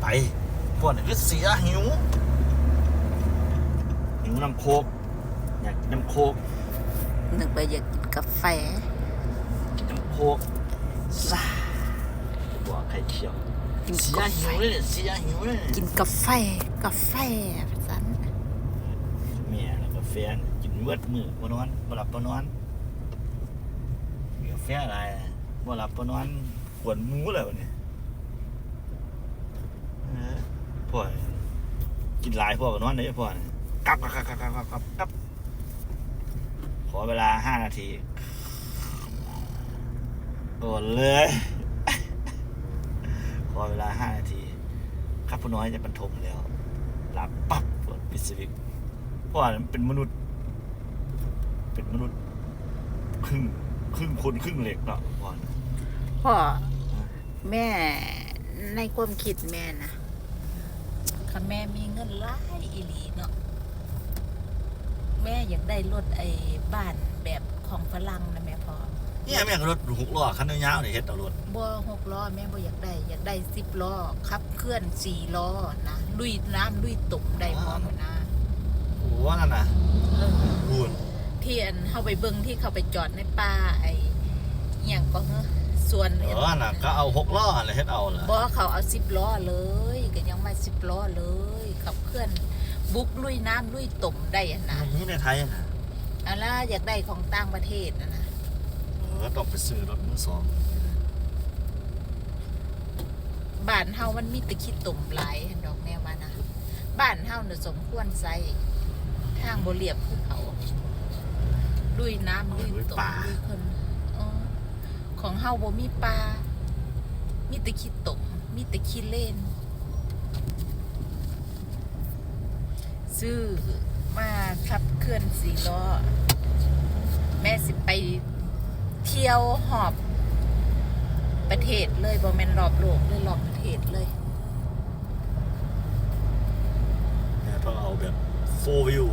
ไปพวกนี้ก็เสียหิว หิวน้ำโคก อยากกินน้ำโคกนึกไปอยากกินกาแฟกินน้ำโคกซ่าบัวไข่เขียวกินเสียกาหิแฟวเลยเนี่ยเสียหิวเลยเนี่ยกินกาแฟกาแฟสันเมียแล้วก็แฟนกินเมืดมือบ่นอนบ่หลับบ่นอนมีกาแฟอะไรบ่หลับบ่นอนปวดหมูเลยวันนี้เออ พ่อกินหลายพ่อก็นอนได้พ่อนี่กลับกลับกลับกลับกลับกลับกับขอเวลาห้านาทีโดนเลย ขอเวลาห้านาทีครับผู้น้อยจะบรรทมแล้วหลับปั๊บกดปิดสวิตเพราะว่ามันเป็นมนุษย์ เป็นมนุษย์ ครึ่งครึ่งคนครึ่งเหล็กเนาะพ่อพ่อแม่ในความคิดแม่นะ คันแม่มีเงินหลายอีหลีเนาะแม่อยากได้รถไอ้บ้านแบบของฝรั่งนะแม่พ่อเนี่ยแม่งรถหกล้อคันยาวๆนี่เฮ็ดเอารถบ่หกล้อแม่บ่อยากได้ อยากได้สิบล้อขับเคลื่อนสี่ล้อนะลุยน้ำลุยตุ่มได้พร้อมนะโอ้ว่านั่นน่ะเออพูนที่อันเข้าไปเบิ่งที่เขาไปจอดในป่าไอ้อหย่างก็เฮ้อสวนเออน่ะก็เอาหกล้ออะไรเฮ็ดเอาล่ะบ่เขาเอาสิบล้อเลย ก็ยังมาสิบล้อเลยขับเคลื่อนบุกลุยน้ำลุยตุ่มได้อะนะนี่ในไทยน่ะอันละอยากได้ของต่างประเทศนะนะเออต้องไปซื้อรถมือสองบ้านเฮามันมีแตะขี้ตุ่มหลายดอกแม่ว่านะบ้านเฮาน่ะสมควรใส่ทางบ่เรียบภูเขาลุยน้ำลุยตุ่มลุยคนเออของเฮาบ่มีปลามีแต่ขี้ตุ่มมีแต่ขี้เล่น ซื้อมาขับเคลื่อนสี่ล้อ แม่สิไปเที่ยวหอบประเทศเลยบ่แม่นรอบโลกเลยรอบประเทศเลยเนี่ยต้องเอาแบบโฟวิว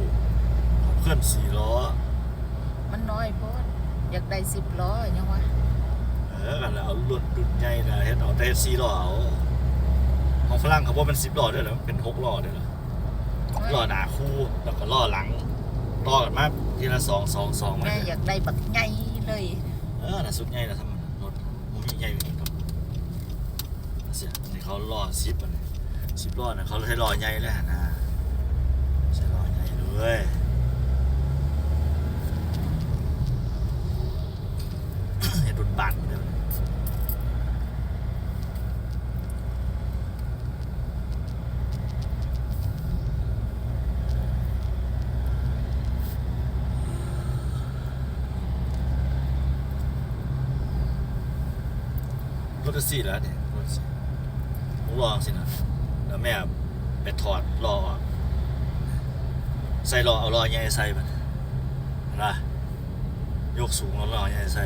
เคลื่อนสี่ล้อ มันน้อยโพดอยากได้สิบล้อยังวะเออกันแล้วเอารถดุดใหญ่นะเฮ็ดเอาแต่สี่ล้อเอาของฝรั่งเขาบอกเป็นสิบล้อด้วยเหรอเป็นหกล้อด้วยเหรอ ล้อหนาคู่แล้วก็ล้อหลังต่อกันมาทีละสองสองสองมาแม่อยากได้บักใหญ่เลยเออน่ะสุดใหญ่นะทำมันรถมันมีใหญ่กว่านี้ครับเสียนี่เขาล้อสิบอันนี้สิบล้อนะเขาใช้ล้อใหญ่เลยหั่นนะใช้ล้อใหญ่เลยเห็นรถบัสเลยร ถแท็กซี่แล้วเนี่ยรถแท็กซี่ผมลองสินะแล้วแม่ไปถอดล้อออกใส่ล้อเอาล้อใหญ่ใส่มันนะยกสูงเอาล้อใหญ่ใส่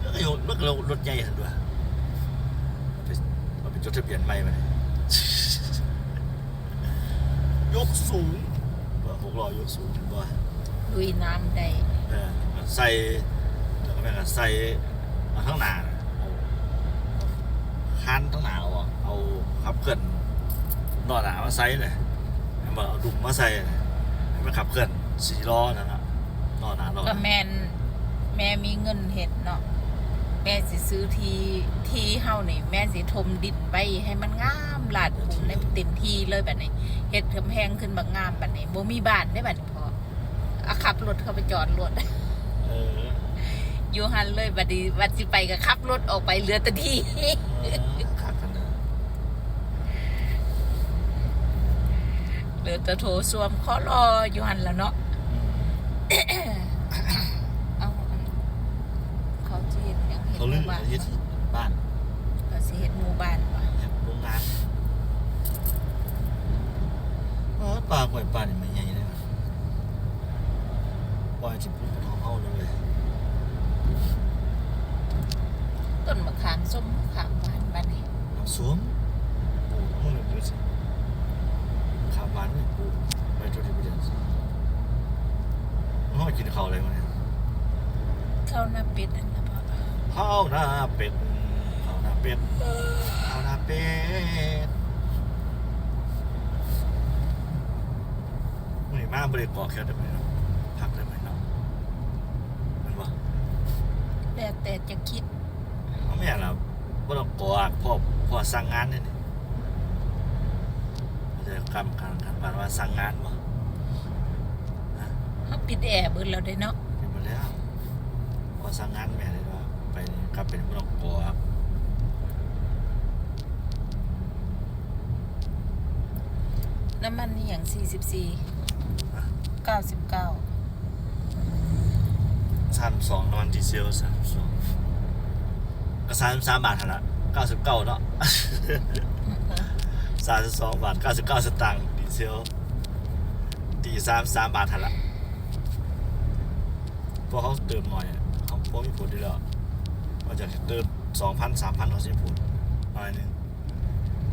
แล้วก็ยกแล้วก็รถใหญ่ทันด้วยเอาไปเอาไปจดทะเบียนใหม่มาเลยกสูงว่าหกลอยกสูงว่าลุยน้ำได้ใส่แล้วก็แม่ก็ใส่เอาข้างหน้า เอาคันข้างหน้าเอาออกเอาขับเคลื่อนล้อหน้ามาใส่เลยให้มาเอาดุมมาใส่ให้มันขับเคลื่อนสี่ล้อนั่นนะล้อหน้าล้อหก็ลังแม่นแม่มีเงินเห็ดเนาะแม่สิซื้อทีทีเฮานี่แม่สิทมดินไปให้มันงามลาดปูนในเต็มทีเลยแบบนี้เฮ็ดกำแพงขึ้นบักงามแบบนี้บ่มีบ้านได้แบบนี้พออะขับรถเข้าไปจอดรถเออ อยู่หันเลยบัดนี้บัดสิไปก็ขับรถออกไปเหลือแต่ที่เออขับกันเลยเหลือแต่โถส้วมขอรออยู่หันแล้วเนาะเอาเขาสิเฮ็ดหยังเฮ็ดเขาหลืมู่นบ้านยึดบ้านเขาสิเฮ็ดหมู่บ้านว่ะโรงงานเออปลาปล่อยปลาเนี่ยมันใหญ่เลยปล่อยจิบลูกของเขาเลย ต้นมะขามส้มมะขามหวานบัดนี้น้ำสวมปลูกห้องหนึ่งด้วยสิขามบานนี่ปลูกไปตัวที่ไปเดือนสิห้องกินข้าวอะไรมาเนี่ยข้าวหน้าเป็ดนั่นนะพ่อข้าวหน้าเป็ดข้าวหน้าเป็ดข้าวหน้าเป็ดนี่มาบริกรแค่ได้ไหมเนาะพักได้ไหมเนาะมันว่าแล้วแต่จะคิด เขาไม่อยากเรา บ่ต้องกอดพ่อพ่อสั่งงานนี่นี่มันจะกำกันกันว่าสั่งงานบ่เขาปิดแอร์เบิดแล้วได้เนาะป็นมาแล้วพอสั่งงานแม่เลยว่าไปกลับเป็นบ่ต้องกอดน้ำมันนี่อย่าง44 99สามสองนอนดีเซลสามสอง ก็สามสามบาทเท่านั้นเก้าสิบเก้าเนาะสามสิบสองบาทเก้าสิบเก้าสตางค์ดีเซลตีสามสามบาททันละพราะเขาเติมหน่อยเขาพวกมีผลดีแล้วว่าจะเติมสองพันสามพันเขาสิผลหน่อยนึง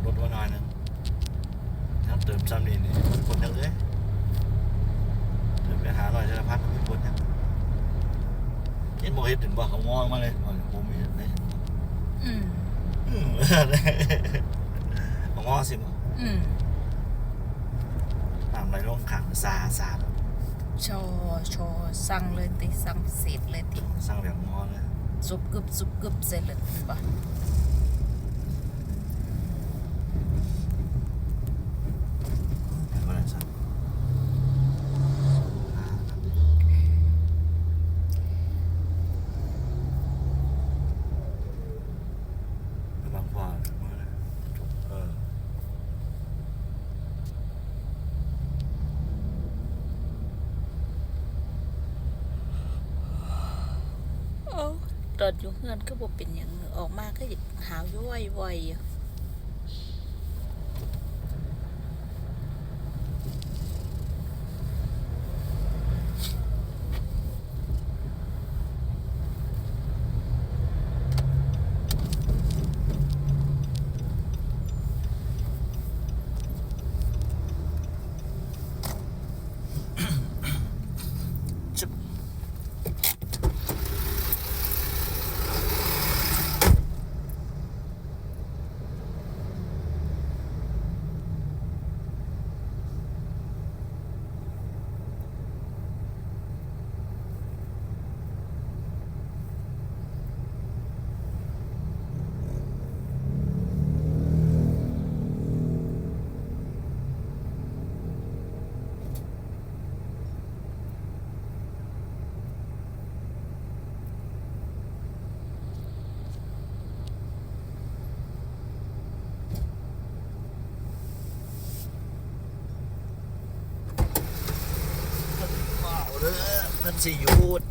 ลดว่าหน่อยนึงถ้าเติมซ้ำนี่นี่ผลยังเลยเติมไปหาหน่อยจะพันมีผลยังเห็นบอกเห็นถึงบอกเขางอมาเลยอ๋อผมมีเลย อืมอืมเขางอสิมั้งอืมตามไรลงขังซาซาชอชอสั่งเลยติสั่งเสร็จเลยติสร้างแบบงอเลยสุบกึบสุบกึบเสร็จเลยเห็นปะ เห็นว่าอะไรสักบางพอเออ โอ้ ตอดอยู่เฮือนก็บ่เป็นอย่างออกมาก็หาวย้อยว่อยอยู่ ชิบว้าวเด้อ เพิ่นสิหยุด